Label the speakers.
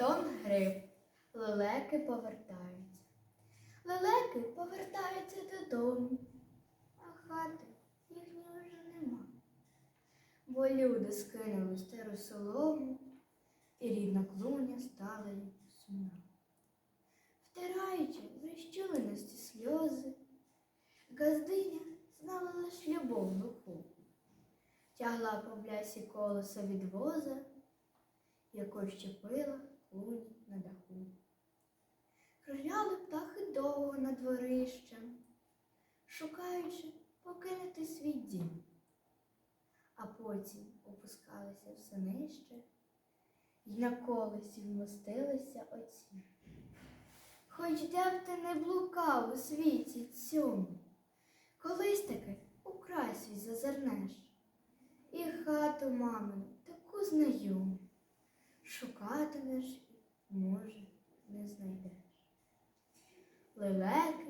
Speaker 1: Антон Гриб. Лелеки повертаються. Лелеки повертаються додому, а хати їхньої вже нема. Бо люди скинули стару солому, і рідна клуня стала їм сумна. Втираючи в розчуленості сльози, газдиня знала лиш любов глуху, тягла по блясі колеса від воза, якою щепила шукаючи покинути свій дім, а потім опускалися все нижче й на колесі вмостилися оці. Хоч де б ти не блукав у світі цьому, колись таки у край свій зазирнеш, і хату мамину таку знайому, шукатимеш і, може, не знайдеш. Лелеки.